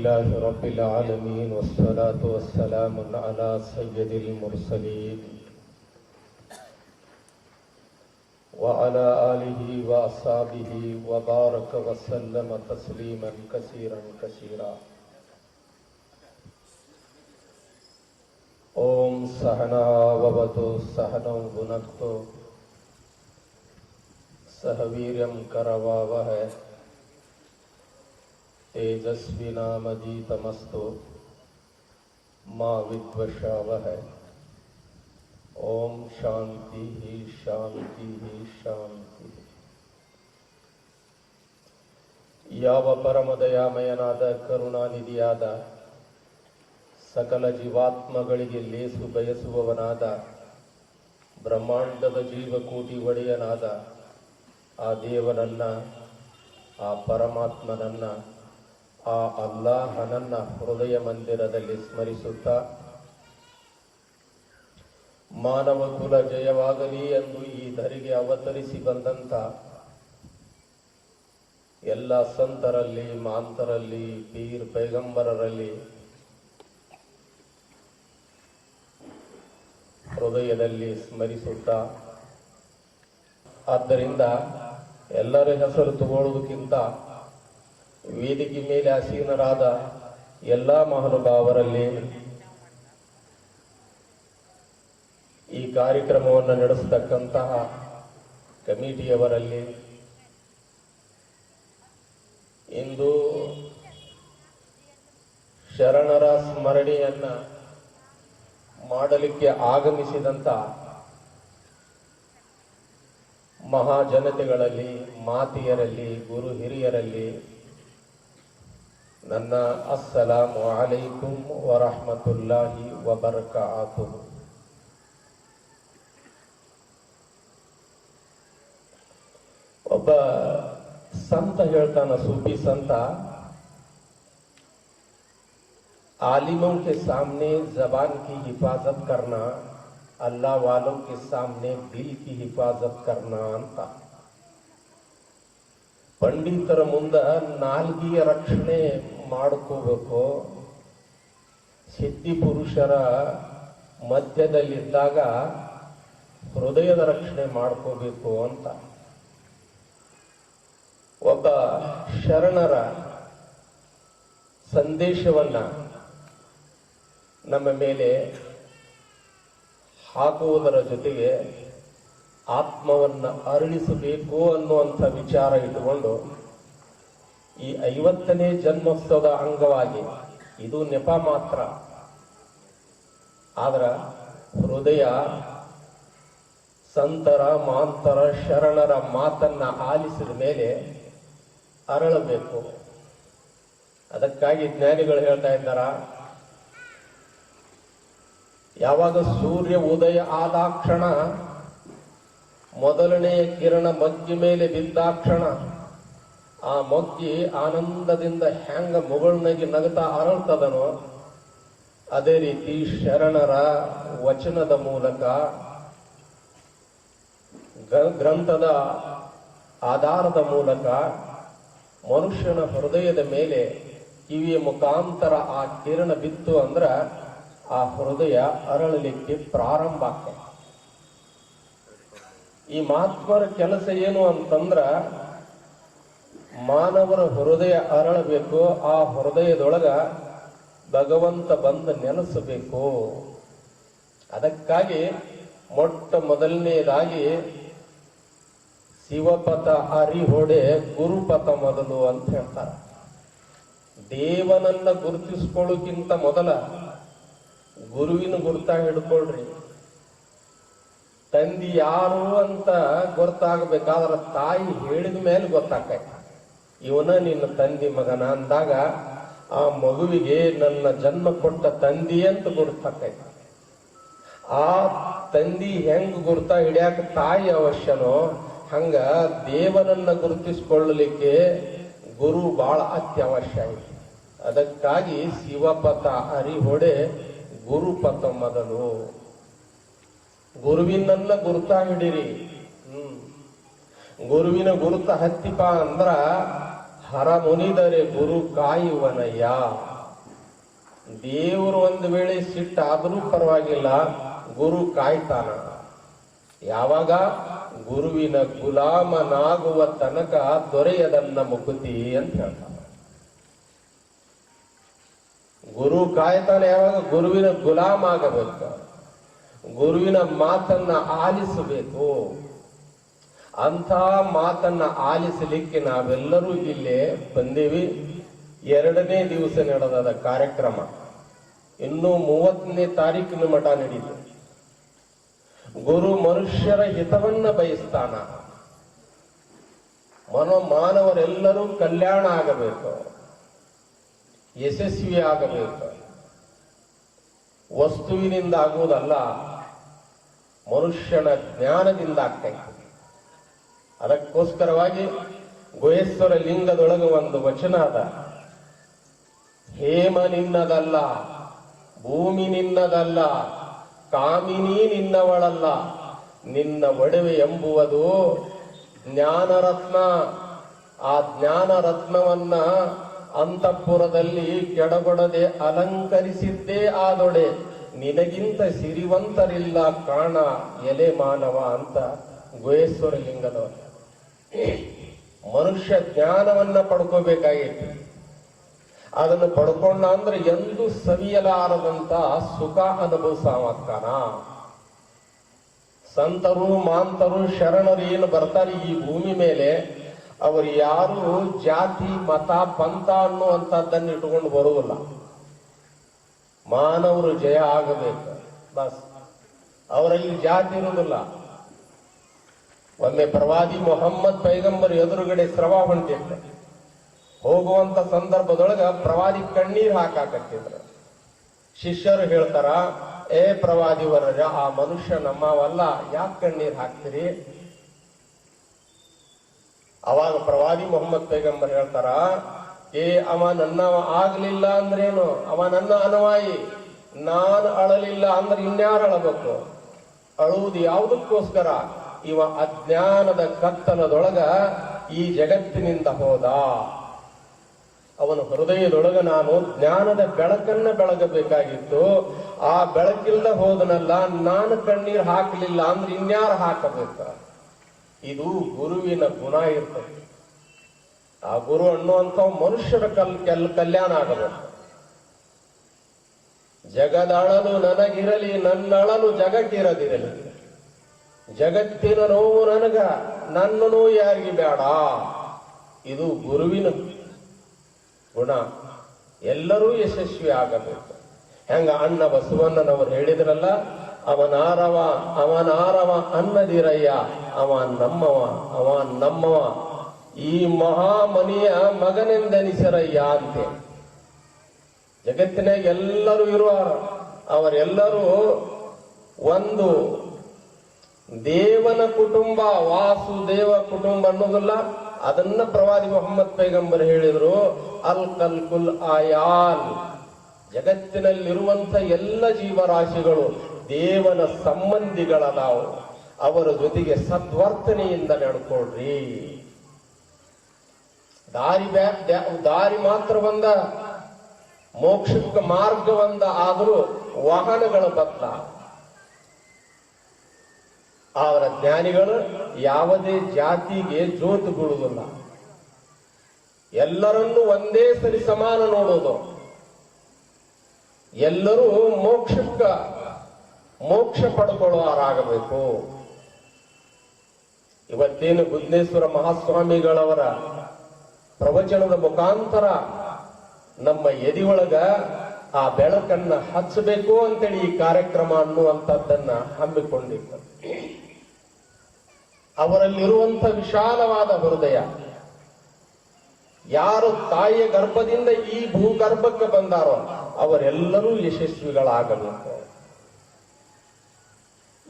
لله رب العالمين والصلاة والسلام على سيد المرسلين وعلى آله وأصحابه وبارك وسلم تسليما كثيرا كثيرا. اوم سہنا وبتو سہنو بنکتو سہویرم کروا وہ तेजस्विनामदीतमस्तु मा विद्वषावहै ॐ शान्तिः शान्तिः शान्तिः ಯಾವ ಪರಮದಯಾಮಯನಾದ ಕರುಣಾನಿಧಿಯಾದ ಸಕಲ ಜೀವಾತ್ಮಗಳಿಗೆ ಲೇಸು ಬಯಸುವವನಾದ ಬ್ರಹ್ಮಾಂಡದ ಜೀವಕೋಟಿ ಒಡೆಯನಾದ ಆ ದೇವನನ್ನ ಆ ಪರಮಾತ್ಮನನ್ನ ಆ ಅಲ್ಲಾಹನನ್ನ ಹೃದಯ ಮಂದಿರದಲ್ಲಿ ಸ್ಮರಿಸುತ್ತಾ, ಮಾನವ ಕುಲ ಜಯವಾಗಲಿ ಎಂದು ಈ ಧರಿಗೆ ಅವತರಿಸಿ ಬಂದಂತ ಎಲ್ಲ ಸಂತರಲ್ಲಿ, ಮಾಂತರಲ್ಲಿ, ಪೀರ್ ಪೈಗಂಬರರಲ್ಲಿ ಹೃದಯದಲ್ಲಿ ಸ್ಮರಿಸುತ್ತ. ಆದ್ದರಿಂದ ಎಲ್ಲರ ಹೆಸರು ತಗೊಳ್ಳುವುದಕ್ಕಿಂತ ವೇದಿಕೆ ಮೇಲೆ ಆಸೀನರಾದ ಎಲ್ಲ ಮಹಾನುಭಾವರಲ್ಲಿ ಈ ಕಾರ್ಯಕ್ರಮವನ್ನು ನಡೆಸತಕ್ಕಂತಹ ಕಮಿಟಿಯವರಲ್ಲಿ ಇಂದು ಶರಣರ ಸ್ಮರಣೆಯನ್ನ ಮಾಡಲಿಕ್ಕೆ ಆಗಮಿಸಿದಂತ ಮಹಾಜನತೆಗಳಲ್ಲಿ, ಮಾತಿಯರಲ್ಲಿ, ಗುರು ಹಿರಿಯರಲ್ಲಿ السلام علیکم ಅಲೈಕುಂ اللہ وبرکاتہ۔ ಒಬ್ಬ ಸಂತ ಹೇಳ್ತಾನ نصوبی سنتا عالموں کے سامنے زبان کی حفاظت کرنا اللہ والوں کے سامنے دل کی حفاظت کرنا انتا ಪಂಡಿತರ ಮುಂದ ನಾಲ್ಗಿಯ ರಕ್ಷಣೆ ಮಾಡ್ಕೋಬೇಕು. ಸಿದ್ಧಿ ಪುರುಷರ ಮಧ್ಯದಲ್ಲಿದ್ದಾಗ ಹೃದಯದ ರಕ್ಷಣೆ ಮಾಡ್ಕೋಬೇಕು ಅಂತ. ಒಬ್ಬ ಶರಣರ ಸಂದೇಶವನ್ನ ನಮ್ಮ ಮೇಲೆ ಹಾಕುವುದರ ಜೊತೆಗೆ ಆತ್ಮವನ್ನ ಅರಳಿಸಬೇಕು ಅನ್ನುವಂಥ ವಿಚಾರ ಇಟ್ಟುಕೊಂಡು ಈ ಐವತ್ತನೇ ಜನ್ಮೋತ್ಸವದ ಅಂಗವಾಗಿ ಇದು ನೆಪ ಮಾತ್ರ. ಆದ್ರ ಹೃದಯ ಸಂತರ ಮಾಂತರ ಶರಣರ ಮಾತನ್ನ ಆಲಿಸಿದ ಮೇಲೆ ಅರಳಬೇಕು. ಅದಕ್ಕಾಗಿ ಜ್ಞಾನಿಗಳು ಹೇಳ್ತಾ ಇದ್ದಾರ, ಯಾವಾಗ ಸೂರ್ಯ ಉದಯ ಆದಾಕ್ಷಣ ಮೊದಲನೆಯ ಕಿರಣ ಮಗ್ಗಿ ಮೇಲೆ ಬಿದ್ದಾಕ್ಷಣ. ಆ ಮಗ್ಗಿ ಆನಂದದಿಂದ ಹೆಂಗ ಮುಗುಳ್ನಗಿ ನಗತಾ ಅರಳ್ತದನೋ ಅದೇ ರೀತಿ ಶರಣರ ವಚನದ ಮೂಲಕ ಗ್ರಂಥದ ಆಧಾರದ ಮೂಲಕ ಮನುಷ್ಯನ ಹೃದಯದ ಮೇಲೆ ಕಿವಿಯ ಮುಖಾಂತರ ಆ ಕಿರಣ ಬಿತ್ತು ಅಂದ್ರ ಆ ಹೃದಯ ಅರಳಲಿಕ್ಕೆ ಪ್ರಾರಂಭ ಆಗ್ತದೆ ಈ ಮಹಾತ್ಮರ ಕೆಲಸ ಏನು ಅಂತಂದ್ರ ಮಾನವರ ಹೃದಯ ಅರಳಬೇಕು, ಆ ಹೃದಯದೊಳಗ ಭಗವಂತ ಬಂದು ನೆಲೆಸಬೇಕು ಅದಕ್ಕಾಗಿ ಮೊಟ್ಟ ಮೊದಲನೇದಾಗಿ ಶಿವಪಥ ಅರಿಹೊಡೆ ಗುರುಪಥ ಮೊದಲು ಅಂತ ಹೇಳ್ತಾರೆ. ದೇವನನ್ನ ಗುರುತಿಸ್ಕೊಳ್ಳೋಕ್ಕಿಂತ ಮೊದಲ ಗುರುವಿನ ಗುರುತ ಹಿಡ್ಕೊಳ್ರಿ. ತಂದಿ ಯಾರು ಅಂತ ಗೊತ್ತಾಗಬೇಕಾದ್ರ ತಾಯಿ ಹೇಳಿದ ಮೇಲೆ ಗೊತ್ತಾಕೈತಿ ಇವನ ನಿನ್ನ ತಂದಿ ಮಗನ ಅಂದಾಗ ಆ ಮಗುವಿಗೆ ನನ್ನ ಜನ್ಮ ಕೊಟ್ಟ ತಂದಿ ಅಂತ ಗುರುತಾಕೈತಿ ಆ ತಂದಿ ಹೆಂಗ್ ಗುರುತ ಹಿಡಿಯಾಕ ತಾಯಿ ಅವಶ್ಯನೋ, ಹಂಗ ದೇವನನ್ನ ಗುರುತಿಸಿಕೊಳ್ಳಲಿಕ್ಕೆ ಗುರು ಬಹಳ ಅತ್ಯವಶ್ಯ ಅದಕ್ಕಾಗಿ ಶಿವಪಥ ಅರಿಹೊಡೆ ಗುರುಪಥ ಮೊದಲು. ಗುರುವಿನನ್ನ ಗುರುತ ಹಿಡಿರಿ ಹ್ಮ್. ಗುರುವಿನ ಗುರುತ ಹತ್ತಿಪ ಅಂದ್ರ ಹರ ಮುನಿದರೆ ಗುರು ಕಾಯುವನಯ್ಯ. ದೇವರು ಒಂದು ವೇಳೆ ಸಿಟ್ಟಾದರೂ ಪರವಾಗಿಲ್ಲ, ಗುರು ಕಾಯ್ತಾನ. ಯಾವಾಗ? ಗುರುವಿನ ಗುಲಾಮನಾಗುವ ತನಕ ದೊರೆಯದನ್ನ ಮುಕುತಿ ಅಂತ ಹೇಳ್ತಾನ. ಗುರು ಕಾಯ್ತಾನೆ ಯಾವಾಗ? ಗುರುವಿನ ಗುಲಾಮ ಆಗಬೇಕು. ಗುರುವಿನ ಮಾತನ್ನ ಆಲಿಸಬೇಕು. ಅಂತ ಮಾತನ್ನ ಆಲಿಸಲಿಕ್ಕೆ ನಾವೆಲ್ಲರೂ ಇಲ್ಲಿ ಬಂದೇವಿ. ಎರಡನೇ ದಿವಸ ನಡೆದ ಕಾರ್ಯಕ್ರಮ. ಇನ್ನು ಮೂವತ್ತನೇ ತಾರೀಕಿನ ಮಠ ನಡೀತು ಗುರು ಮನುಷ್ಯರ ಹಿತವನ್ನ ಬಯಸ್ತಾನ. ಮನೋ ಮಾನವರೆಲ್ಲರೂ ಕಲ್ಯಾಣ ಆಗಬೇಕು. ಯಶಸ್ವಿ ಆಗಬೇಕು. ವಸ್ತುವಿನಿಂದ ಆಗುವುದಲ್ಲ. ಮನುಷ್ಯನ ಜ್ಞಾನದಿಂದ ಆಗ್ತೈತೆ ಅದಕ್ಕೋಸ್ಕರವಾಗಿ ಗುಹೇಶ್ವರ ಲಿಂಗದೊಳಗೆ ಒಂದು ವಚನ ಅದ. ಹೇಮ ನಿನ್ನದಲ್ಲ, ಭೂಮಿ ನಿನ್ನದಲ್ಲ, ಕಾಮಿನಿ ನಿನ್ನವಳಲ್ಲ, ನಿನ್ನ ಒಡವೆ ಎಂಬುವುದು ಜ್ಞಾನರತ್ನ. ಆ ಜ್ಞಾನರತ್ನವನ್ನ ಅಂತಃಪುರದಲ್ಲಿ ಕೆಡಗೊಡದೆ ಅಲಂಕರಿಸಿದ್ದೇ ಆದೊಡೆ ನಿನಗಿಂತ ಸಿರಿವಂತರಿಲ್ಲ ಕಾಣ ಎಲೆ ಮಾನವ ಅಂತ ಗುಹೇಶ್ವರ ಲಿಂಗದವ ಮನುಷ್ಯ ಜ್ಞಾನವನ್ನ ಪಡ್ಕೋಬೇಕಾಗಿತ್ತು ಅದನ್ನು ಪಡ್ಕೊಂಡ ಅಂದ್ರೆ ಎಂದು ಸವಿಯಲಾರದಂತ ಸುಖ ಅನುಭವಿಸಾವತ್ತಾನ ಸಂತರು, ಮಾಂತರು, ಶರಣರು ಏನು ಬರ್ತಾರೆ ಈ ಭೂಮಿ ಮೇಲೆ? ಅವರು ಯಾರು ಜಾತಿ, ಮತ, ಪಂಥ ಅನ್ನುವಂಥದ್ದನ್ನು ಇಟ್ಕೊಂಡು ಬರುವುದಿಲ್ಲ. ಮಾನವರು ಜಯ ಆಗಬೇಕು. ಬಸ್ ಅವರಲ್ಲಿ ಜಾತಿ ಇರುವುದಿಲ್ಲ. ಒಮ್ಮೆ ಪ್ರವಾದಿ ಮೊಹಮ್ಮದ್ ಪೈಗಂಬರ್ ಎದುರುಗಡೆ ಸ್ರವ ಹೊಂಟಿದ್ರೆ ಹೋಗುವಂತ ಸಂದರ್ಭದೊಳಗ ಪ್ರವಾದಿ ಕಣ್ಣೀರ್ ಹಾಕಾಕತ್ತಿದ್ರ. ಶಿಷ್ಯರು ಹೇಳ್ತಾರ ಏ ಪ್ರವಾದಿ ವರ್ಜ ಆ ಮನುಷ್ಯ ನಮ್ಮವಲ್ಲ ಯಾಕೆ ಕಣ್ಣೀರ್ ಹಾಕ್ತೀರಿ? ಅವಾಗ ಪ್ರವಾದಿ ಮೊಹಮ್ಮದ್ ಪೈಗಂಬರ್ ಹೇಳ್ತಾರ ಏ, ಅವ ನನ್ನವ ಆಗ್ಲಿಲ್ಲ ಅಂದ್ರೇನು? ಅವ ನನ್ನ ಅನವಾಯಿ ನಾನು ಅಳಲಿಲ್ಲ ಅಂದ್ರೆ ಇನ್ಯಾರು ಅಳಬೇಕು? ಅಳುವುದು ಯಾವುದಕ್ಕೋಸ್ಕರ? ಇವ ಅಜ್ಞಾನದ ಕತ್ತಲದೊಳಗ ಈ ಜಗತ್ತಿನಿಂದ ಹೋದ. ಅವನ ಹೃದಯದೊಳಗ ನಾನು ಜ್ಞಾನದ ಬೆಳಕನ್ನ ಬೆಳಗಬೇಕಾಗಿತ್ತು. ಆ ಬೆಳಕಿಲ್ದ ಹೋದನಲ್ಲ, ನಾನು ಕಣ್ಣೀರು ಹಾಕಲಿಲ್ಲ ಅಂದ್ರೆ ಇನ್ಯಾರು ಹಾಕಬೇಕ? ಇದು ಗುರುವಿನ ಗುಣ ಇರ್ತದೆ. ಆ ಗುರು ಅನ್ನುವಂಥ ಮನುಷ್ಯರ ಕಲ್, ಕೆಲ್, ಕಲ್ಯಾಣ ಆಗಬೇಕು. ಜಗದಳಲು ನನಗಿರಲಿ, ನನ್ನಳಲು ಜಗಕ್ಕಿರದಿರಲಿ. ಜಗತ್ತಿನ ನೋವು ನನಗ, ನನ್ನ ನೋವು ಯಾರಿಗೆ ಬೇಡ. ಇದು ಗುರುವಿನ ಗುಣ. ಎಲ್ಲರೂ ಯಶಸ್ವಿ ಆಗಬೇಕು. ಹೆಂಗ ಅಣ್ಣ ಬಸವಣ್ಣನವರು ಹೇಳಿದ್ರಲ್ಲ ಅವನಾರವ ಅವನಾರವ ಅನ್ನದಿರಯ್ಯ, ಅವ ನಮ್ಮವ ಅವ ನಮ್ಮವ. ಈ ಮಹಾಮನಿಯ ಮಗನೆಂದೆನಿಸರಯ್ಯ ಅಂತೆ. ಜಗತ್ತಿನಾಗ ಎಲ್ಲರೂ ಇರುವ ಅವರೆಲ್ಲರೂ ಒಂದು ದೇವನ ಕುಟುಂಬ, ವಾಸುದೇವ ಕುಟುಂಬ ಅನ್ನೋದಲ್ಲ, ಅದನ್ನ ಪ್ರವಾದಿ ಮೊಹಮ್ಮದ್ ಪೈಗಂಬರ್ ಹೇಳಿದ್ರು, ಅಲ್ ಕಲ್ ಕುಲ್ ಆಯಾಲ್. ಜಗತ್ತಿನಲ್ಲಿರುವಂತ ಎಲ್ಲ ಜೀವರಾಶಿಗಳು ದೇವನ ಸಂಬಂಧಿಗಳದಾವು ಅವರ ಜೊತೆಗೆ ಸದ್ವರ್ತನೆಯಿಂದ ನಡ್ಕೊಳ್ರಿ. ದಾರಿ ದಾರಿ ಮಾತ್ರ ಒಂದ, ಮೋಕ್ಷಕ್ಕೆ ಮಾರ್ಗ ಒಂದ, ಆದರೂ ವಾಹನಗಳ ಬದಲ. ಅವರ ಜ್ಞಾನಿಗಳು ಯಾವುದೇ ಜಾತಿಗೆ ಜೋತು ಬೀಳುವುದಿಲ್ಲ. ಎಲ್ಲರನ್ನೂ ಒಂದೇ ಸರಿ ಸಮಾನ ನೋಡೋದು ಎಲ್ಲರೂ ಮೋಕ್ಷಕ್ಕ, ಮೋಕ್ಷ ಪಡ್ಕೊಳ್ಳುವರಾಗಬೇಕು ಇವತ್ತೇನು ಬುದ್ಧೇಶ್ವರ ಮಹಾಸ್ವಾಮಿಗಳವರ ಪ್ರವಚನದ ಮುಖಾಂತರ ನಮ್ಮ ಎದಿಯೊಳಗ ಆ ಬೆಳಕನ್ನ ಹಚ್ಚಬೇಕು ಅಂತೇಳಿ ಈ ಕಾರ್ಯಕ್ರಮ ಅನ್ನುವಂಥದ್ದನ್ನ ಹಮ್ಮಿಕೊಂಡಿತ್ತು ಅವರಲ್ಲಿರುವಂತ ವಿಶಾಲವಾದ ಹೃದಯ. ಯಾರು ತಾಯಿಯ ಗರ್ಭದಿಂದ ಈ ಭೂಗರ್ಭಕ್ಕೆ ಬಂದಾರೋ ಅವರೆಲ್ಲರೂ ಯಶಸ್ವಿಗಳಾಗಬೇಕು.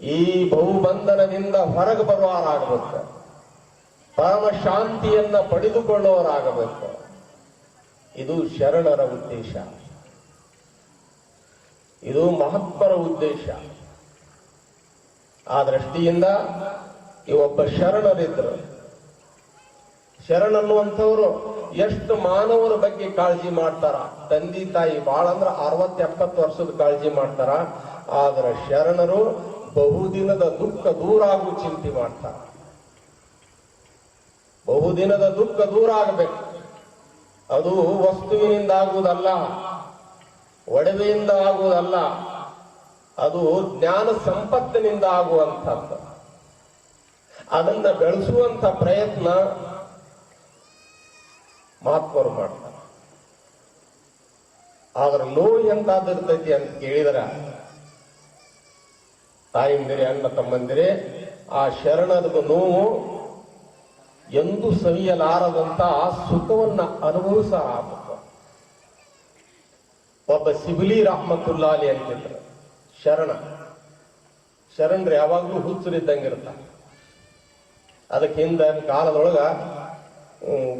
ಈ ಬಹುಬಂಧನದಿಂದ ಹೊರಗೆ ಬರುವವರಾಗಬೇಕು. ಪರಮ ಶಾಂತಿಯನ್ನ ಪಡೆದುಕೊಳ್ಳುವರಾಗಬೇಕು ಇದು ಶರಣರ ಉದ್ದೇಶ. ಇದು ಮಹಾತ್ಮರ ಉದ್ದೇಶ. ಆ ದೃಷ್ಟಿಯಿಂದ ಈ ಒಬ್ಬ ಶರಣರಿದ್ರು ಶರಣ ಅನ್ನುವಂಥವ್ರು ಎಷ್ಟು ಮಾನವರ ಬಗ್ಗೆ ಕಾಳಜಿ ಮಾಡ್ತಾರ? ತಂದೆ ತಾಯಿ ಬಾಳ ಅಂದ್ರ ಅರವತ್ ಎಪ್ಪತ್ತು ವರ್ಷದ ಕಾಳಜಿ ಮಾಡ್ತಾರ. ಆದ್ರ ಶರಣರು ಬಹುದಿನದ ದುಃಖ ದೂರ ಆಗು ಚಿಂತೆ ಮಾಡ್ತಾರ. ಬಹುದಿನದ ದುಃಖ ದೂರ ಆಗಬೇಕು. ಅದು ವಸ್ತುವಿನಿಂದ ಆಗುವುದಲ್ಲ ಒಡವೆಯಿಂದ ಆಗುವುದಲ್ಲ, ಅದು ಜ್ಞಾನ ಸಂಪತ್ತಿನಿಂದ ಆಗುವಂಥದ್ದು. ಅದನ್ನ ಬೆಳೆಸುವಂತ ಪ್ರಯತ್ನ ಮಹತ್ವರು ಮಾಡ್ತಾರೆ. ಆದ್ರೆ ನೋವು ಎಂತಾದಿರ್ತೈತಿ ಅಂತ ಕೇಳಿದ್ರ, ತಾಯಿಂದಿರಿ, ಅಣ್ಣ ತಮ್ಮಂದಿರಿ, ಆ ಶರಣದ ನೋವು ಎಂದು ಸವಿಯಲಾರದಂತ ಸುಖವನ್ನ ಅನುಭವಿಸಲಾಗಬೇಕು ಒಬ್ಬ ಸಿಬಿಲಿ ರಹಮತುಲ್ಲಾಲಿ ಅಂತಿದ್ರು. ಶರಣ. ಶರಣರು, ಯಾವಾಗಲೂ ಹುಚ್ಚರಿದ್ದಂಗಿರ್ತಾರೆ ಅದಕ್ಕೆ ಹಿಂದ ಕಾಲದೊಳಗ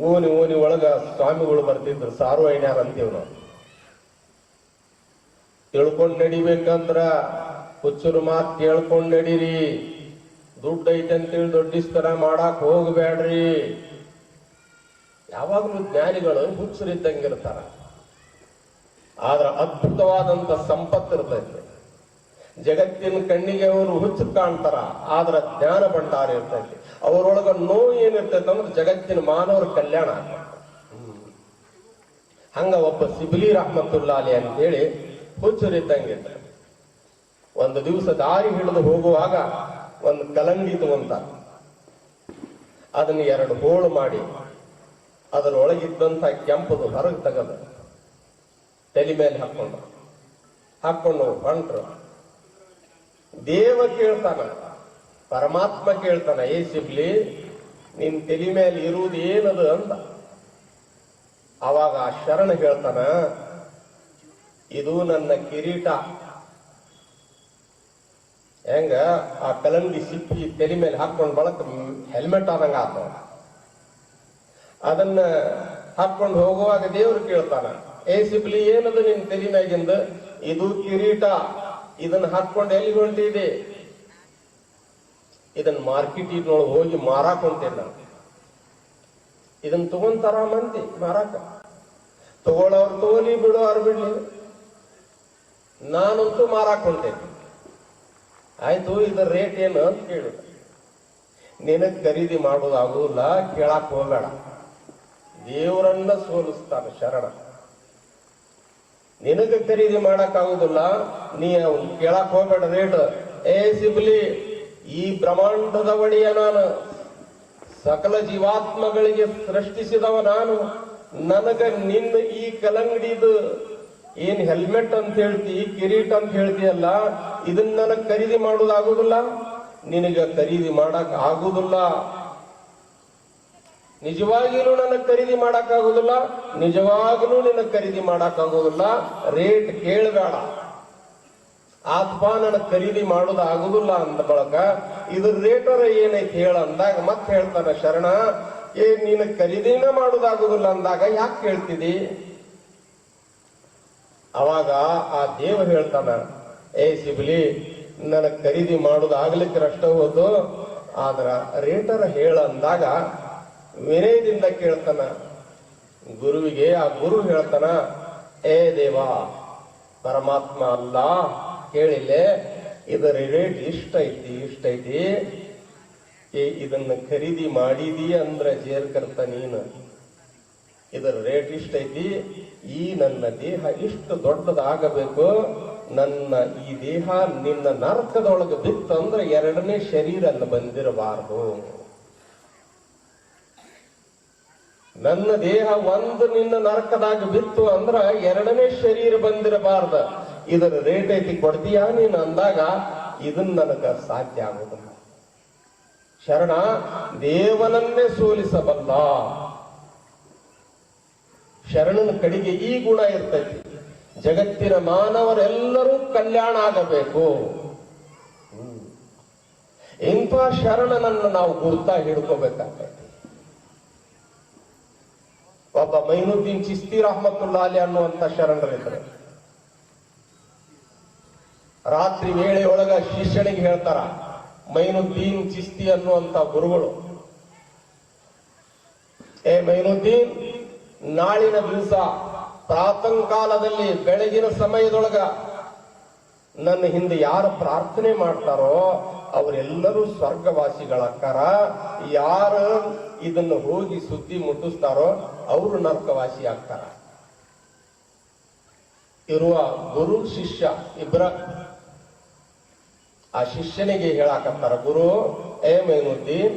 ಓನಿ ಓನಿ ಒಳಗ ಸ್ವಾಮಿಗಳು ಬರ್ತಿದ್ರು ಸಾರ್ವೈನ್ಯಾರ ಅಂತೀವ್ ನಾವು. ತಿಳ್ಕೊಂಡು ನಡಿಬೇಕಂದ್ರ ಹುಚ್ಚರು ಮಾತು ಕೇಳ್ಕೊಂಡು ನಡೀರಿ. ದುಡ್ಡು ಐತೆ ಅಂತೇಳಿ ದೊಡ್ಡಿಸ್ತರ ಮಾಡಾಕ್ ಹೋಗ್ಬೇಡ್ರಿ ಯಾವಾಗ್ಲೂ ಜ್ಞಾನಿಗಳು ಹುಚ್ಚರಿದ್ದಂಗಿರ್ತಾರ. ಆದ್ರ ಅದ್ಭುತವಾದಂತ ಸಂಪತ್ತು ಇರ್ತೈತೆ. ಜಗತ್ತಿನ ಕಣ್ಣಿಗೆ ಅವರು ಹುಚ್ಚು ಕಾಣ್ತಾರ, ಆದ್ರ ಜ್ಞಾನ ಭಂಡಾರ ಇರ್ತೈತಿ. ಅವರೊಳಗ ನೋವು ಏನಿರ್ತೈತೆ ಅಂದ್ರೆ ಜಗತ್ತಿನ ಮಾನವರ ಕಲ್ಯಾಣ. ಹಂಗ ಒಬ್ಬ ಸಿಬಿಲಿ ರಹಮತುಲ್ಲಾಲಿ ಅಂತೇಳಿ ಹುಚ್ಚರಿದ್ದಂಗಿದ್ದ ಒಂದು ದಿವಸ ದಾರಿ ಹಿಡಿದು ಹೋಗುವಾಗ ಒಂದು ಕಲಂಗಿದು ಅಂತ. ಅದನ್ನು ಎರಡು ಹೋಳು ಮಾಡಿ ಅದರೊಳಗಿದ್ದಂತ ಕೆಂಪದು ಹೊರಗೆ ತಗದು, ತಲೆ ಮೇಲೆ ಹಾಕೊಂಡು. ಹಾಕೊಂಡು ಹೊಂಟ್ರು. ದೇವ ಕೇಳ್ತಾನ, ಪರಮಾತ್ಮ ಕೇಳ್ತಾನ, ಏ ಸಿಬ್ಲಿ ನಿನ್ ತಲೆ ಮೇಲೆ ಇರುವುದು ಏನದು ಅಂತ. ಅವಾಗ ಆ ಶರಣ ಹೇಳ್ತಾನ, ಇದು ನನ್ನ ಕಿರೀಟ ಹೆಂಗ ಆ ಕಲಂಗಿ ಸಿಪ್ಪಿ ತಲೆ ಮೇಲೆ ಹಾಕೊಂಡ್ ಬಳಕ ಹೆಲ್ಮೆಟ್ ಆದಂಗ ಆತ ಅದನ್ನ ಹಾಕೊಂಡು ಹೋಗುವಾಗ ದೇವ್ರು ಕೇಳ್ತಾನ, ಏ ಸಿಪ್ಲಿ, ಏನದು ನಿನ್ ತಲೆ ಮ್ಯಾಗಿಂದ? ಇದು ಕಿರೀಟ. ಇದನ್ನ ಹಾಕೊಂಡು ಎಲ್ಲಿ ಹೊಂಟಿದೆ ಇದನ್ನ ಮಾರ್ಕೆಟಿನೊಳಗೆ ಹೋಗಿ ಮಾರಾಕ್ ಹೊಂಟೇನ್ ನಾನು ಇದನ್ನ ತಗೊಂತಾರ ಮಂದಿ ಮಾರಾಕ. ತಗೊಳ್ಳೋರು ತಗೋಲಿ ಬಿಡೋ ಬಿಡ್ಲಿ. ನಾನಂತೂ ಮಾರಾಕ್ ಹೊಂಟೇನೆ. ಆಯ್ತು, ಇದರ ರೇಟ್ ಏನು ಅಂತ ಕೇಳಿದ ನಿನಗೆ ಖರೀದಿ ಮಾಡೋದಾಗುವುದಿಲ್ಲ ಕೇಳಕ್ ಹೋಗಬೇಡ. ದೇವರನ್ನ ಸೋಲಿಸ್ತಾನ ಶರಣ. ನಿನಗ ಖರೀದಿ ಆಗುದಿಲ್ಲ ನೀ ಕೇಳಾಕ್ ಹೋಗ್ಬೇಡ ರೇಟ್ ಏ ಸಿಬ್ಲಿ, ಈ ಬ್ರಹ್ಮಾಂಡದ ಒಡೆಯ ನಾನು, ಸಕಲ ಜೀವಾತ್ಮಗಳಿಗೆ ಸೃಷ್ಟಿಸಿದವ ನಾನು. ನನಗ ನಿನ್ನ ಈ ಕಲಂಗಡಿದು ಏನ್ ಹೆಲ್ಮೆಟ್ ಅಂತ ಹೇಳ್ತಿ, ಕಿರೀಟ್ ಅಂತ ಹೇಳ್ತೀಯಲ್ಲ, ಇದನ್ನ ನನಗ್ ಖರೀದಿ ಮಾಡೋದಾಗುದಿಲ್ಲ ನಿನಗ ಖರೀದಿ ಮಾಡಕ್ ಆಗುದಿಲ್ಲ ನಿಜವಾಗಿಯೂ ನನಗ್ ಖರೀದಿ ಮಾಡಕ್ ಆಗುದಿಲ್ಲ ನಿಜವಾಗ್ಲೂ ನಿನಗ್ ಖರೀದಿ ಮಾಡಕ್ ಆಗುದಿಲ್ಲ ರೇಟ್ ಕೇಳಬೇಡ. ಆತ್ಮ ನನಗ್ ಖರೀದಿ ಮಾಡೋದು ಆಗುದಿಲ್ಲ ಅಂದ ಬಳಕ, ಇದ್ರ ರೇಟರ ಏನೈತಿ ಹೇಳ ಅಂದಾಗ ಮತ್ತೆ ಹೇಳ್ತಾನ, ಶರಣ, ಏ, ನೀನು ಖರೀದಿನ ಮಾಡೋದಾಗುದಿಲ್ಲ ಅಂದಾಗ ಯಾಕೆ ಕೇಳ್ತಿದಿ? ಅವಾಗ ಆ ದೇವ ಹೇಳ್ತಾನ, ಏ ಸಿಬ್ಲಿ ನನಗೆ ಖರೀದಿ ಮಾಡೋದು ಆಗ್ಲಿಕ್ಕೆ ರಷ್ಟ ಹೋದು ಆದ್ರ ರೇಟರ ಹೇಳ ಅಂದಾಗ ವಿನಯದಿಂದ ಕೇಳ್ತಾನ, ಗುರುವಿಗೆ ಆ ಗುರು ಹೇಳ್ತಾನ, ಏ ದೇವ, ಪರಮಾತ್ಮ ಅಲ್ಲ ಕೇಳಿಲೆ ಇದರ ರೇಟ್ ಇಷ್ಟ ಐತಿ ಇಷ್ಟ ಐತಿ, ಏ ಇದನ್ನ ಖರೀದಿ ಮಾಡಿದಿ ಅಂದ್ರ ಜೇರ್ಕರ್ತ ನೀನು. ಇದರ ರೇಟ್ ಇಷ್ಟೈತಿ? ಈ ನನ್ನ ದೇಹ ಇಷ್ಟು ದೊಡ್ಡದಾಗಬೇಕು, ನನ್ನ ಈ ದೇಹ ನಿನ್ನ ನರಕದೊಳಗೆ ಬಿತ್ತಂದ್ರೆ ಎರಡನೇ ಶರೀರ ಬಂದಿರಬಾರದು. ನನ್ನ ದೇಹ ಒಂದು ನಿನ್ನ ನರಕದಾಗ ಬಿತ್ತು ಅಂದ್ರ ಎರಡನೇ ಶರೀರ ಬಂದಿರಬಾರ್ದ. ಇದರ ರೇಟ್ ಐತಿ ಕೊಡ್ತೀಯಾ ನೀನು ಅಂದಾಗ ಇದನ್ನ ನನಗ ಸಾಧ್ಯ ಆಗುದಿಲ್ಲ. ಶರಣ, ದೇವನನ್ನೇ ಸೋಲಿಸಬಲ್ಲ. ಶರಣನ ಕಡೆಗೆ ಈ ಗುಣ ಇರ್ತೈತಿ. ಜಗತ್ತಿನ ಮಾನವರೆಲ್ಲರೂ ಕಲ್ಯಾಣ ಆಗಬೇಕು. ಇಂಥ ಶರಣನನ್ನು ನಾವು ಗುರುತಾಗಿ ಹಿಡ್ಕೋಬೇಕಾಗ್ತೈತಿ. ಒಬ್ಬ ಮೈನುದ್ದೀನ್ ಚಿಸ್ತಿ ರಹಮತುಲ್ಲಾ ಅಲಿ ಅನ್ನುವಂತ ಶರಣರಿದ್ರು ರಾತ್ರಿ ವೇಳೆಯೊಳಗ ಶಿಷ್ಯನಿಗೆ ಹೇಳ್ತಾರ, ಮೈನುದ್ದೀನ್ ಚಿಸ್ತಿ ಅನ್ನುವಂತ ಗುರುಗಳು, ಏ ಮೈನುದ್ದೀನ್ ನಾಳಿನ ದಿವಸ ಪ್ರಾತಂಕಾಲದಲ್ಲಿ ಬೆಳಗಿನ ಸಮಯದೊಳಗ ನನ್ನ ಹಿಂದೆ ಯಾರು ಪ್ರಾರ್ಥನೆ ಮಾಡ್ತಾರೋ ಅವರೆಲ್ಲರೂ ಸ್ವರ್ಗವಾಸಿಗಳಾಕಾರ ಯಾರು ಇದನ್ನು ಹೋಗಿ ಸುದ್ದಿ ಮುಟ್ಟಿಸ್ತಾರೋ ಅವರು ನರ್ಕವಾಸಿ ಆಗ್ತಾರ. ಇರುವ ಗುರು ಶಿಷ್ಯ ಇಬ್ರ. ಆ ಶಿಷ್ಯನಿಗೆ ಹೇಳಾಕತ್ತಾರ, ಗುರು, ಏ ಮೈನುದ್ದೀನ್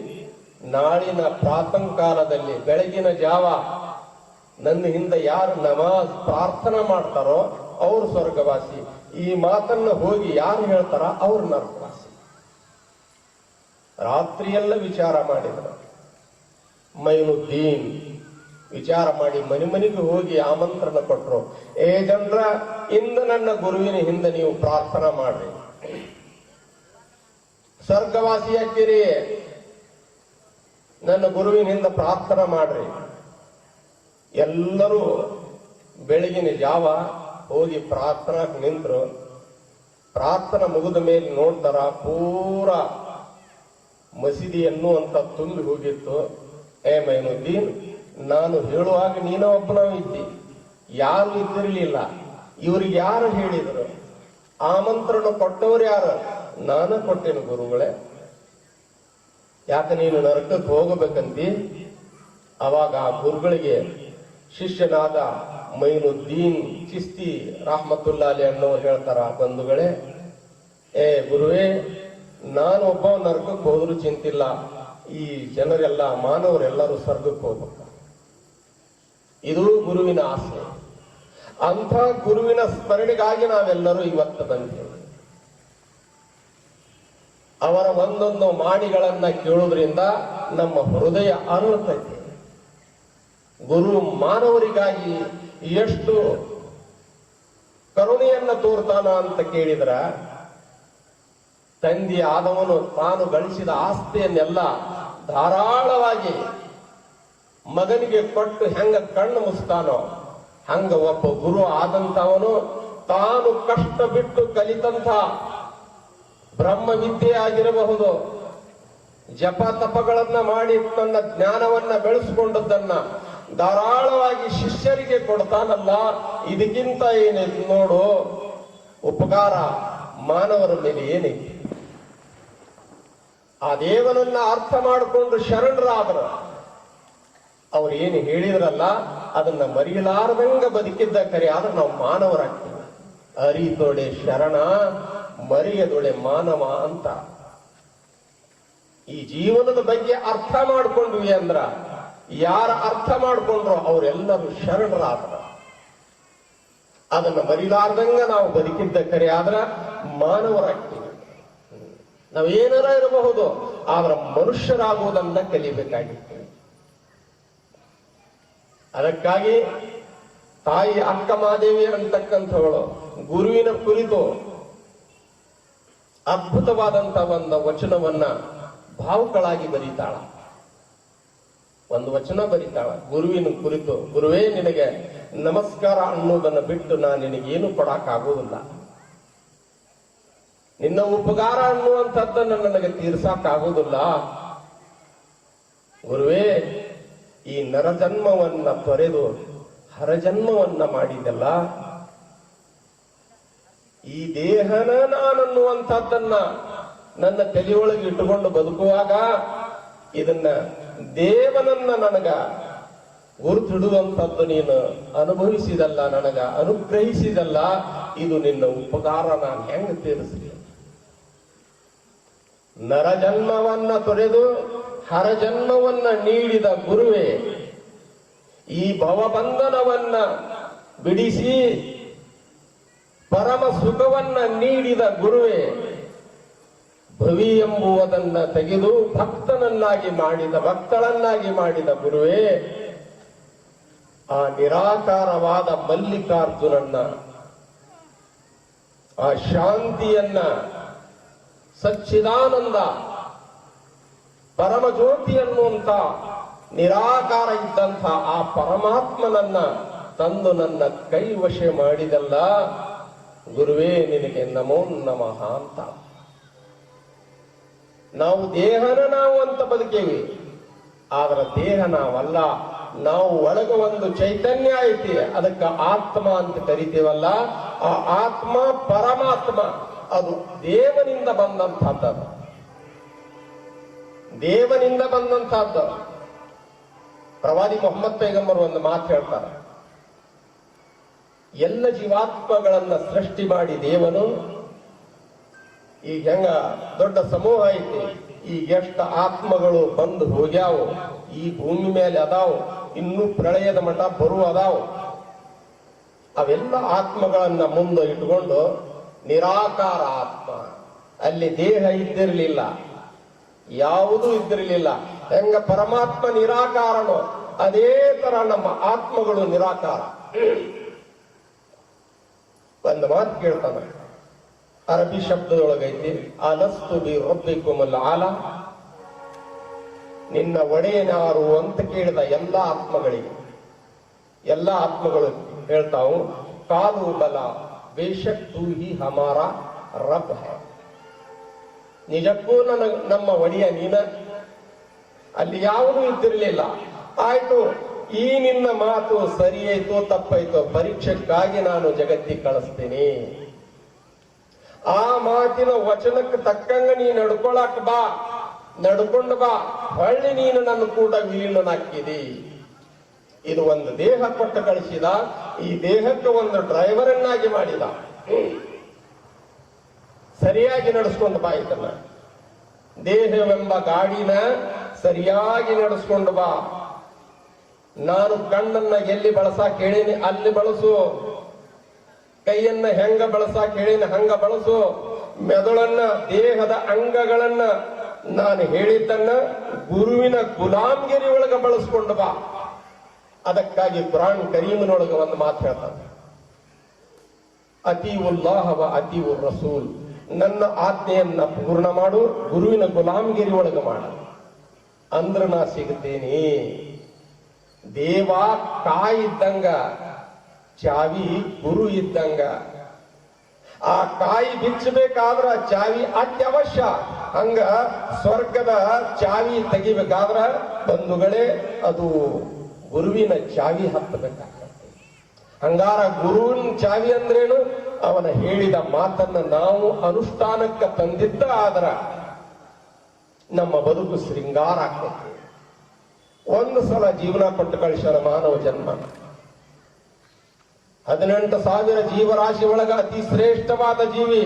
ನಾಳಿನ ಪ್ರಾತಂಕಾಲದಲ್ಲಿ ಬೆಳಗಿನ ಜಾವ ನನ್ನ ಹಿಂದೆ ಯಾರು ನಮಾಜ್ ಪ್ರಾರ್ಥನಾ ಮಾಡ್ತಾರೋ ಅವ್ರು ಸ್ವರ್ಗವಾಸಿ. ಈ ಮಾತನ್ನ ಹೋಗಿ ಯಾರು ಹೇಳ್ತಾರ ಅವ್ರು ನರಕವಾಸಿ. ರಾತ್ರಿಯೆಲ್ಲ ವಿಚಾರ ಮಾಡಿದ್ರು. ಮೈನುದ್ದೀನ್, ವಿಚಾರ ಮಾಡಿ ಮನೆ ಮನೆಗೆ ಹೋಗಿ ಆಮಂತ್ರಣ ಕೊಟ್ರು. ಏ ಜನರ ಇಂದು ನನ್ನ ಗುರುವಿನ ಹಿಂದೆ ನೀವು ಪ್ರಾರ್ಥನಾ ಮಾಡ್ರಿ. ಸ್ವರ್ಗವಾಸಿಯಾಗ್ತೀರಿ. ನನ್ನ ಗುರುವಿನ ಹಿಂದೆ ಪ್ರಾರ್ಥನಾ ಮಾಡ್ರಿ. ಎಲ್ಲರೂ ಬೆಳಗಿನ ಜಾವ ಹೋಗಿ ಪ್ರಾರ್ಥನಾ ನಿಂತರು. ಪ್ರಾರ್ಥನಾ ಮುಗಿದ ಮೇಲೆ ನೋಡ್ತಾರ ಪೂರ ಮಸೀದಿಯನ್ನು ಅಂತ ತುಂಬಿ ಹೋಗಿತ್ತು. ಏ ಮೈನುದ್ದೀನ್, ನಾನು ಹೇಳುವಾಗ ನೀನ ಒಬ್ಬನ ಇದ್ದಿ ಯಾರು ಇದ್ದಿರಲಿಲ್ಲ ಇವ್ರಿಗೆ ಯಾರು ಹೇಳಿದ್ರು? ಆಮಂತ್ರಣ ಕೊಟ್ಟವ್ರು ಯಾರು? ನಾನು ಕೊಟ್ಟೇನು ಗುರುಗಳೇ. ಯಾಕೆ ನೀನು ನರಕಕ್ಕೆ ಹೋಗಬೇಕಂತಿ? ಅವಾಗ ಆ ಗುರುಗಳಿಗೆ ಶಿಷ್ಯನಾದ ಮೈನುದ್ದೀನ್ ಚಿಸ್ತಿ ರಾಹಮತುಲ್ಲಾಲಿ ಅನ್ನೋರು ಹೇಳ್ತಾರ ಬಂಧುಗಳೇ. ಏ ಗುರುವೇ, ನಾನು ಒಬ್ಬ ನರಕಕ್ಕೆ ಹೋದ್ರು ಚಿಂತಿಲ್ಲ. ಈ ಜನರೆಲ್ಲ ಮಾನವರೆಲ್ಲರೂ ಸ್ವರ್ಗಕ್ಕೆ ಹೋಗ್ಬೇಕು. ಇದು ಗುರುವಿನ ಆಸೆ. ಅಂಥ ಗುರುವಿನ ಸ್ಮರಣೆಗಾಗಿ ನಾವೆಲ್ಲರೂ ಇವತ್ತು ಬಂದೇವೆ ಅವರ ಒಂದೊಂದು ಮಾಡಿಗಳನ್ನ ಕೇಳುವುದರಿಂದ ನಮ್ಮ ಹೃದಯ ಅರಳುತ್ತೈತೆ. ಗುರು ಮಾನವರಿಗಾಗಿ ಎಷ್ಟು ಕರುಣೆಯನ್ನ ತೋರ್ತಾನ ಅಂತ ಕೇಳಿದ್ರ, ತಂದೆ ಆದವನು ತಾನು ಗಳಿಸಿದ ಆಸ್ತಿಯನ್ನೆಲ್ಲ ಧಾರಾಳವಾಗಿ ಮಗನಿಗೆ ಕೊಟ್ಟು ಹೆಂಗ ಕಣ್ಣು ಮುಸ್ತಾನೋ ಹಂಗ ಒಬ್ಬ ಗುರು ಆದಂತವನು ತಾನು ಕಷ್ಟ ಬಿಟ್ಟು ಕಲಿತಂತ ಬ್ರಹ್ಮವಿದ್ಯೆ ಆಗಿರಬಹುದು ಜಪ ತಪಗಳನ್ನ ಮಾಡಿ ತನ್ನ ಜ್ಞಾನವನ್ನ ಬೆಳೆಸ್ಕೊಂಡದ್ದನ್ನ ಧಾರಾಳವಾಗಿ ಶಿಷ್ಯರಿಗೆ ಕೊಡ್ತಾನಲ್ಲ, ಇದಕ್ಕಿಂತ ಏನಿದೆ ನೋಡು. ಉಪಕಾರ ಮಾನವರ ಮೇಲೆ ಏನೈತಿ ಆ ದೇವನನ್ನ ಅರ್ಥ ಮಾಡಿಕೊಂಡು ಶರಣರಾದರು. ಅವ್ರು ಏನು ಹೇಳಿದ್ರಲ್ಲ, ಅದನ್ನ ಮರಿಯಲಾರದಂಗ ಬದುಕಿದ್ದ ಕರೆ ಆದ್ರೆ ನಾವು ಮಾನವರಾಗ್ತೀವಿ. ಅರಿತೊಡೆ ಶರಣ, ಮರಿಯದೊಳೆ ಮಾನವ ಅಂತ. ಈ ಜೀವನದ ಬಗ್ಗೆ ಅರ್ಥ ಮಾಡ್ಕೊಂಡ್ವಿ ಅಂದ್ರ ಯಾರ ಅರ್ಥ ಮಾಡಿಕೊಂಡ್ರೋ ಅವರೆಲ್ಲರೂ ಶರಣರಾದ್ರ ಅದನ್ನ ಮರಿಲಾರ್ದಂಗ ನಾವು ಬದುಕಿದ್ದ ಕರೆ ಆದ್ರ ಮಾನವರಾಗ್ತೀವಿ. ನಾವು ಏನಾರ ಇರಬಹುದು, ಆದ್ರ ಮನುಷ್ಯರಾಗುವುದನ್ನ ಕಲಿಬೇಕಾಗಿತ್ತು. ಅದಕ್ಕಾಗಿ ತಾಯಿ ಅಕ್ಕ ಮಾದೇವಿ ಅಂತಕ್ಕಂಥವಳು ಗುರುವಿನ ಕುರಿತು ಅದ್ಭುತವಾದಂತ ಒಂದು ವಚನವನ್ನ ಭಾವುಕಳಾಗಿ ಬರೀತಾಳ. ಒಂದು ವಚನ ಬರೀತಾಳ, ಗುರುವಿನ ಕುರಿತು, ಗುರುವೇ, ನಿನಗೆ ನಮಸ್ಕಾರ ಅನ್ನೋದನ್ನ ಬಿಟ್ಟು ನಾನು ನಿನಗೇನು ಕೊಡಕ್ಕಾಗೋದಿಲ್ಲ. ನಿನ್ನ ಉಪಕಾರ ಅನ್ನುವಂಥದ್ದನ್ನು ನನಗೆ ತೀರ್ಸಕ್ಕಾಗೋದಿಲ್ಲ. ಗುರುವೇ, ಈ ನರಜನ್ಮವನ್ನ ತೊರೆದು ಹರಜನ್ಮವನ್ನ ಮಾಡಿದೆಲ್ಲ ಈ ದೇಹನ ನಾನನ್ನುವಂಥದ್ದನ್ನ ನನ್ನ ತಲೆಯೊಳಗೆ ಇಟ್ಟುಕೊಂಡು ಬದುಕುವಾಗ ಇದನ್ನ ದೇವನನ್ನ ನನಗ ಗುರುತಿಡುವಂಥದ್ದು ನೀನು ಅನುಭವಿಸಿದಲ್ಲ, ನನಗ ಅನುಗ್ರಹಿಸಿದಲ್ಲ, ಇದು ನಿನ್ನ ಉಪಕಾರ ನಾನು ಹೆಂಗ ತೀರಿಸಲಿ? ನರಜನ್ಮವನ್ನ ತೊರೆದು ಹರಜನ್ಮವನ್ನ ನೀಡಿದ ಗುರುವೇ, ಈ ಭವಬಂಧನವನ್ನ ಬಿಡಿಸಿ ಪರಮ ಸುಖವನ್ನ ನೀಡಿದ ಗುರುವೇ ಭವಿ ಎಂಬುವುದನ್ನ ತೆಗೆದು ಭಕ್ತನನ್ನಾಗಿ ಮಾಡಿದ, ಭಕ್ತಳನ್ನಾಗಿ ಮಾಡಿದ ಗುರುವೇ, ಆ ನಿರಾಕಾರವಾದ ಮಲ್ಲಿಕಾರ್ಜುನನ್ನ, ಆ ಶಾಂತಿಯನ್ನ, ಸಚ್ಚಿದಾನಂದ ಪರಮ ಜ್ಯೋತಿ ಅನ್ನುವಂತ ನಿರಾಕಾರ ಇದ್ದಂಥ ಆ ಪರಮಾತ್ಮನನ್ನ ತಂದು ನನ್ನ ಕೈವಶೆ ಮಾಡಿದಲ್ಲ, ಗುರುವೇ ನಿನಗೆ ನಮೋ ನಮಃ ಅಂತ. ನಾವು ದೇಹನ ನಾವು ಅಂತ ಬದುಕೇವಿ. ಆದ್ರ ದೇಹ ನಾವಲ್ಲ. ನಾವು ಒಳಗ ಒಂದು ಚೈತನ್ಯ ಐತಿ. ಅದಕ್ಕೆ ಆತ್ಮ ಅಂತ ಕರಿತೀವಲ್ಲ, ಆ ಆತ್ಮ ಪರಮಾತ್ಮ. ಅದು ದೇವನಿಂದ ಬಂದಂತಹದ್ದು ದೇವನಿಂದ ಬಂದಂತಹದ್ದು ಪ್ರವಾದಿ ಮೊಹಮ್ಮದ್ ಪೈಗಂಬರ್ ಒಂದು ಮಾತು ಹೇಳ್ತಾರೆ. ಎಲ್ಲ ಜೀವಾತ್ಮಗಳನ್ನ ಸೃಷ್ಟಿ ಮಾಡಿ ದೇವನು ಈಗ ಹೆಂಗ ದೊಡ್ಡ ಸಮೂಹ ಐತಿ. ಈಗ ಎಷ್ಟ ಆತ್ಮಗಳು ಬಂದು ಹೋಗ್ಯಾವು, ಈ ಭೂಮಿ ಮೇಲೆ ಅದಾವ, ಇನ್ನೂ ಪ್ರಳಯದ ಮಠ ಬರುವ ಅದಾವ ಅವೆಲ್ಲ ಆತ್ಮಗಳನ್ನ ಮುಂದೆ ಇಟ್ಕೊಂಡು ನಿರಾಕಾರ ಆತ್ಮ. ಅಲ್ಲಿ ದೇಹ ಇದ್ದಿರಲಿಲ್ಲ, ಯಾವುದೂ ಇದ್ದಿರಲಿಲ್ಲ. ಹೆಂಗ ಪರಮಾತ್ಮ ನಿರಾಕಾರನೋ, ಅದೇ ತರ ನಮ್ಮ ಆತ್ಮಗಳು ನಿರಾಕಾರ. ಒಂದು ಮಾತು ಕೇಳ್ತಾನೆ. ಅರಬಿ ಶಬ್ದದೊಳಗೈತಿ. ಅಲಸ್ತು ಬಿ ರಬ್ಬಿಕುಮಲ್ ಆಲ. ನಿನ್ನ ಒಡೆಯನಾರು ಅಂತ ಕೇಳಿದ ಎಲ್ಲ ಆತ್ಮಗಳಿಗೆ. ಎಲ್ಲ ಆತ್ಮಗಳು ಹೇಳ್ತಾವು, ಕಾಲು ಬಲ, ಬೇಷಕ್ ತೂ ಹಿ ಹಮಾರ, ರಬ್ ನಿಜಕ್ಕೂ ನನ್ನ, ನಮ್ಮ ಒಡೆಯ ನೀನ? ಅಲ್ಲಿ ಯಾವುದು ಇದ್ದಿರಲಿಲ್ಲ. ಆಯ್ತು, ಈ ನಿನ್ನ ಮಾತು ಸರಿಯಾಯ್ತೋ ತಪ್ಪಾಯ್ತೋ ಪರೀಕ್ಷೆಗಾಗಿ ನಾನು ಜಗತ್ತಿಗೆ ಕಳಿಸ್ತೀನಿ. ಆ ಮಾತಿನ ವಚನಕ್ಕೆ ತಕ್ಕಂಗ ನೀ ನಡ್ಕೊಳಕ್ ಬಾ. ನಡ್ಕೊಂಡು ಬಾ. ಹೊಳ್ಳಿ ನೀನು ನನ್ನ ಕೂಡ ವಿಲೀನನಾಕಿದಿ ಇದು ಒಂದು ದೇಹ ಕೊಟ್ಟು ಕಳಿಸಿದ, ಈ ದೇಹಕ್ಕೆ ಒಂದು ಡ್ರೈವರನ್ನಾಗಿ ಮಾಡಿದ. ಸರಿಯಾಗಿ ನಡೆಸ್ಕೊಂಡು ಬಾ ಇದನ್ನ ದೇಹವೆಂಬ ಗಾಡಿನ ಸರಿಯಾಗಿ ನಡೆಸ್ಕೊಂಡು ಬಾ. ನಾನು ಕಣ್ಣನ್ನ ಎಲ್ಲಿ ಬಳಸಾಕ ಹೇಳೀನಿ ಅಲ್ಲಿ ಬಳಸು. ಕೈಯನ್ನ ಹೆಂಗ ಬಳಸಾಕ ಹೇಳಿನ ಹಂಗ ಬಳಸು. ಮೆದುಳನ್ನ, ದೇಹದ ಅಂಗಗಳನ್ನ ನಾನು ಹೇಳಿದ್ದನ್ನ ಗುರುವಿನ ಗುಲಾಮ್ಗಿರಿ ಒಳಗ ಬಳಸ್ಕೊಂಡು ಬಾ. ಅದಕ್ಕಾಗಿ ಕುರಾನ್ ಕರೀಮನೊಳಗ ಒಂದು ಮಾತು ಹೇಳ್ತಾನೆ. ಅತಿ ಉಲ್ಲಾಹವ ಅತಿ ಉಲ್ ರಸೂಲ್ ನನ್ನ ಆಜ್ಞೆಯನ್ನ ಪೂರ್ಣ ಮಾಡು, ಗುರುವಿನ ಗುಲಾಮ್ಗಿರಿ ಒಳಗ ಮಾಡು. ಅಂದ್ರ ನಾ ಸಿಗುತ್ತೇನೆ ದೇವ ಕಾಯಿದ್ದಂಗ ಚಾವಿ ಗುರು ಇದ್ದಂಗ. ಆ ಕಾಯಿ ಬಿಚ್ಚಬೇಕಾದ್ರ ಚಾವಿ ಅತ್ಯವಶ್ಯ. ಹಂಗ ಸ್ವರ್ಗದ ಚಾವಿ ತೆಗಿಬೇಕಾದ್ರ ಬಂಧುಗಳೇ ಅದು ಗುರುವಿನ ಚಾವಿ ಹತ್ತಬೇಕಾಗ್ತದೆ ಹಂಗಾರ ಗುರುವಿನ ಚಾವಿ ಅಂದ್ರೇನು? ಅವನ ಹೇಳಿದ ಮಾತನ್ನ ನಾವು ಅನುಷ್ಠಾನಕ್ಕೆ ತಂದಿದ್ದ ಆದ್ರ ನಮ್ಮ ಬದುಕು ಶೃಂಗಾರ ಆಗ್ತದೆ ಒಂದು ಸಲ ಜೀವನ ಕೊಟ್ಟು ಕಳಿಸ್ಯಾನ ಮಾನವ ಜನ್ಮ. ಹದಿನೆಂಟು ಸಾವಿರ ಜೀವರಾಶಿ ಒಳಗ ಅತಿ ಶ್ರೇಷ್ಠವಾದ ಜೀವಿ,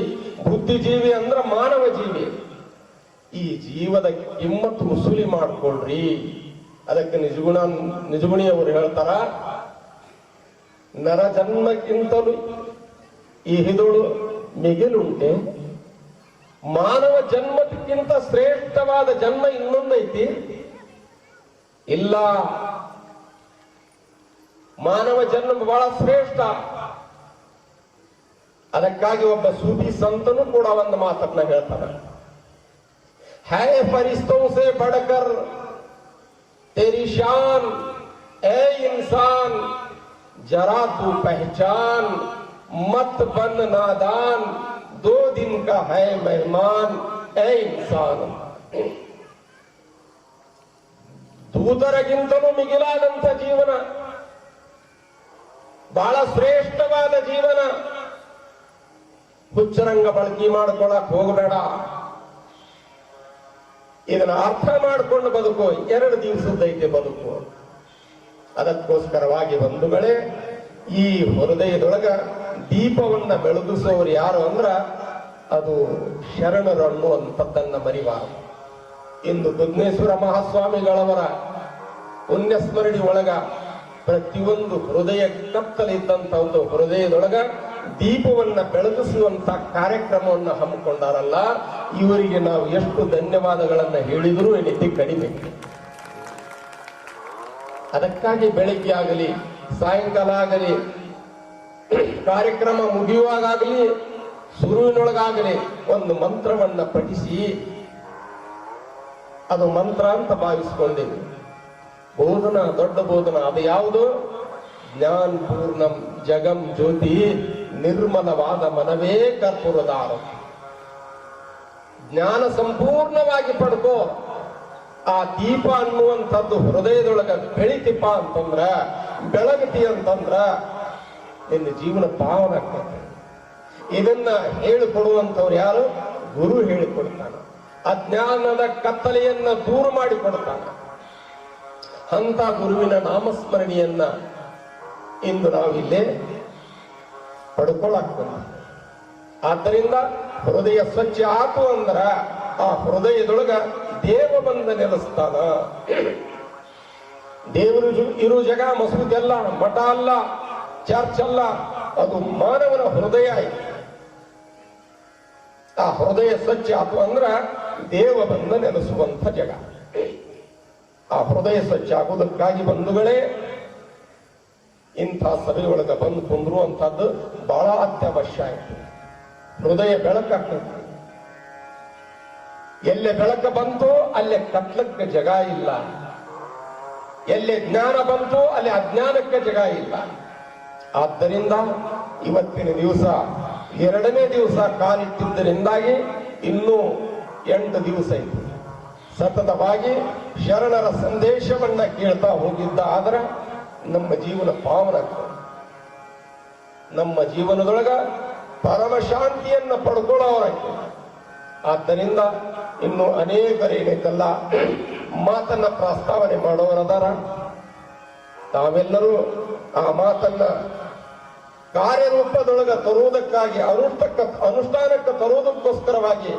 ಬುದ್ಧಿಜೀವಿ ಅಂದ್ರ ಮಾನವ ಜೀವಿ. ಈ ಜೀವದ ಕಿಮ್ಮತ್ತು ಮುಸುಲಿ ಮಾಡ್ಕೊಳ್ರಿ. ಅದಕ್ಕೆ ನಿಜಗುಣ, ನಿಜಗುಣಿಯವರು ಹೇಳ್ತಾರ, ನರ ಜನ್ಮಕ್ಕಿಂತಲೂ ಈ ಹಿದುಳು ಮಿಗಿಲುಂಟೆ. ಮಾನವ ಜನ್ಮಕ್ಕಿಂತ ಶ್ರೇಷ್ಠವಾದ ಜನ್ಮ ಇನ್ನೊಂದೈತಿ. ಇಲ್ಲ ಮಾನವ ಜನ್ಮ ಬಹಳ ಶ್ರೇಷ್ಠ. ಅದಕ್ಕಾಗಿ ಒಬ್ಬ ಸೂಫಿ ಸಂತನು ಕೂಡ ಒಂದು ಮಾತನ್ನ ಹೇಳ್ತಾನೆ. ہے فرشتوں سے بڑھ کر تیری شان اے انسان جرا تو پہچان مت بن نادان دو دن کا ہے مہمان اے انسان దూతరగింతను మిగిలానంత జీవన ಬಹಳ ಶ್ರೇಷ್ಠವಾದ ಜೀವನ. ಹುಚ್ಚರಂಗ ಬಳಕೆ ಮಾಡ್ಕೊಳಕ್ ಹೋಗಬೇಡ. ಇದನ್ನ ಅರ್ಥ ಮಾಡ್ಕೊಂಡು ಬದುಕು, ಎರಡು ದಿವಸದೈತೆ ಬದುಕು. ಅದಕ್ಕೋಸ್ಕರವಾಗಿ ಒಂದು ಬಂಧುಗಳೇ, ಈ ಹೃದಯದೊಳಗ ದೀಪವನ್ನ ಬೆಳಗಿಸೋರು ಯಾರು ಅಂದ್ರ ಅದು ಶರಣರು ಅನ್ನುವಂಥದ್ದನ್ನ ಮರಿಬಾರದು ಇಂದು ದುಗ್ನೇಶ್ವರ ಮಹಾಸ್ವಾಮಿಗಳವರ ಪುಣ್ಯಸ್ಮರಣಿ ಒಳಗ ಪ್ರತಿಯೊಂದು ಹೃದಯ ಕತ್ತಲಿದ್ದಂತ ಒಂದು ಹೃದಯದೊಳಗ ದೀಪವನ್ನ ಬೆಳಗಿಸುವಂತ ಕಾರ್ಯಕ್ರಮವನ್ನು ಹಮ್ಮಿಕೊಂಡಾರಲ್ಲ, ಇವರಿಗೆ ನಾವು ಎಷ್ಟು ಧನ್ಯವಾದಗಳನ್ನ ಹೇಳಿದರೂ ಎಣಿತಿ ಕಡಿಮೆ. ಅದಕ್ಕಾಗಿ ಬೆಳಿಗ್ಗೆ ಆಗಲಿ, ಸಾಯಂಕಾಲ ಆಗಲಿ, ಕಾರ್ಯಕ್ರಮ ಮುಗಿಯುವಾಗಲಿ ಶುರುವಿನೊಳಗಾಗಲಿ ಒಂದು ಮಂತ್ರವನ್ನ ಪಠಿಸಿ, ಅದು ಮಂತ್ರ ಅಂತ ಭಾವಿಸಿಕೊಂಡಿವಿ ಬೋಧನ, ದೊಡ್ಡ ಬೋಧನ. ಅದು ಯಾವುದು? ಜ್ಞಾನ್ ಪೂರ್ಣಂ ಜಗಂ ಜ್ಯೋತಿ, ನಿರ್ಮಲವಾದ ಮನವೇ ಕರ್ಪುರದಾರ ಜ್ಞಾನ ಸಂಪೂರ್ಣವಾಗಿ ಪಡ್ಕೋ. ಆ ದೀಪ ಅನ್ನುವಂಥದ್ದು ಹೃದಯದೊಳಗ ಬೆಳಿತಿಪ್ಪ ಅಂತಂದ್ರ, ಬೆಳಗತಿ ಅಂತಂದ್ರ, ನಿನ್ನ ಜೀವನ ಪಾವನ ಆಗ್ತದೆ ಇದನ್ನ ಹೇಳಿಕೊಡುವಂಥವ್ರು ಯಾರು? ಗುರು ಹೇಳಿಕೊಡ್ತಾನ. ಅಜ್ಞಾನದ ಕತ್ತಲೆಯನ್ನ ದೂರ ಮಾಡಿಕೊಡ್ತಾನ. ಅಂತ ಗುರುವಿನ ನಾಮಸ್ಮರಣೆಯನ್ನ ಇಂದು ನಾವಿಲ್ಲೇ ಪಡ್ಕೊಳಕ್. ಆದ್ದರಿಂದ ಹೃದಯ ಸ್ವಚ್ಛ ಆತು ಅಂದ್ರ ಆ ಹೃದಯದೊಳಗ ದೇವ ಬಂದ ನೆಲೆಸ್ತಾನ. ದೇವರು ಇರು ಜಗ ಮಸೂದೆಲ್ಲ ಮಠ ಅಲ್ಲ, ಚರ್ಚ್ ಅಲ್ಲ, ಅದು ಮಾನವನ ಹೃದಯ ಆ ಹೃದಯ ಸ್ವಚ್ಛ ಆತು ಅಂದ್ರ ದೇವ ಬಂದ ನೆಲೆಸುವಂತ ಜಗ. ಆ ಹೃದಯ ಸ್ವಚ್ಛ ಆಗುವುದಕ್ಕಾಗಿ ಬಂಧುಗಳೇ, ಇಂಥ ಸಭೆಯೊಳಗ ಬಂದು ಕುಂದ್ರುವಂತಹದ್ದು ಬಹಳ ಅತ್ಯವಶ್ಯ ಆಯ್ತು. ಹೃದಯ ಬೆಳಕಾಗ್ತದೆ ಎಲ್ಲೆ ಬೆಳಕ ಬಂತು ಅಲ್ಲೇ ಕತ್ಲಕ್ಕೆ ಜಗ ಇಲ್ಲ. ಎಲ್ಲೆ ಜ್ಞಾನ ಬಂತು ಅಲ್ಲಿ ಅಜ್ಞಾನಕ್ಕೆ ಜಗ ಇಲ್ಲ. ಆದ್ದರಿಂದ ಇವತ್ತಿನ ದಿವಸ, ಎರಡನೇ ದಿವಸ ಕಾಲಿಟ್ಟಿದ್ದರಿಂದಾಗಿ ಇನ್ನೂ ಎಂಟು ದಿವಸ ಇತ್ತು. ಸತತವಾಗಿ ಶರಣರ ಸಂದೇಶವನ್ನ ಕೇಳ್ತಾ ಹೋಗಿದ್ದ ಆದ್ರೆ ನಮ್ಮ ಜೀವನ ಪಾವನ ನಮ್ಮ ಜೀವನದೊಳಗ ಪರಮ ಶಾಂತಿಯನ್ನ ಪಡ್ಕೊಳ್ಳೋರಾಗ್ತದೆ ಆದ್ದರಿಂದ ಇನ್ನು ಅನೇಕರೇನೈತಲ್ಲ ಮಾತನ್ನ ಪ್ರಸ್ತಾವನೆ ಮಾಡೋರದಾರ ತಾವೆಲ್ಲರೂ ಆ ಮಾತನ್ನ ಕಾರ್ಯರೂಪದೊಳಗ ತರುವುದಕ್ಕಾಗಿ ಅನುಷ್ಠಕ್ಕ ಅನುಷ್ಠಾನಕ್ಕೆ ತರುವುದಕ್ಕೋಸ್ಕರವಾಗಿ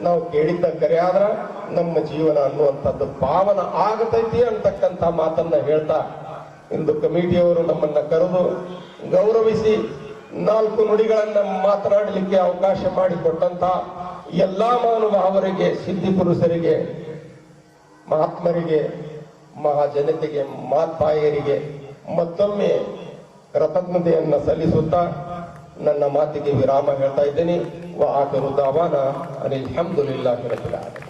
ನಾವು ಕೇಳಿದ್ದ ಕರೆ ಆದ್ರ ನಮ್ಮ ಜೀವನ ಅನ್ನುವಂಥದ್ದು ಪಾವನ ಆಗತೈತಿ ಅಂತಕ್ಕಂಥ ಮಾತನ್ನ ಹೇಳ್ತಾ ಇಂದು ಕಮಿಟಿಯವರು ನಮ್ಮನ್ನ ಕರೆದು ಗೌರವಿಸಿ ನಾಲ್ಕು ನುಡಿಗಳನ್ನ ಮಾತನಾಡಲಿಕ್ಕೆ ಅವಕಾಶ ಮಾಡಿಕೊಟ್ಟಂತ ಎಲ್ಲಾ ಮಹಾನುಭಾವರಿಗೆ, ಸಿದ್ಧಿ ಪುರುಷರಿಗೆ, ಮಹಾತ್ಮರಿಗೆ, ಮಹಾಜನತೆಗೆ ಮಾತಾಯರಿಗೆ ಮತ್ತೊಮ್ಮೆ ಕೃತಜ್ಞತೆಯನ್ನ ಸಲ್ಲಿಸುತ್ತಾ ನನ್ನ ಮಾತಿಗೆ ವಿರಾಮ ಹೇಳ್ತಾ ಇದ್ದೇನೆ. ವಾ ಆಕರು ದಾವಾನ ಅನಿಲ್ ಹಮ್ದುಲಿಲ್ಲ ಆಲಮೀನ್.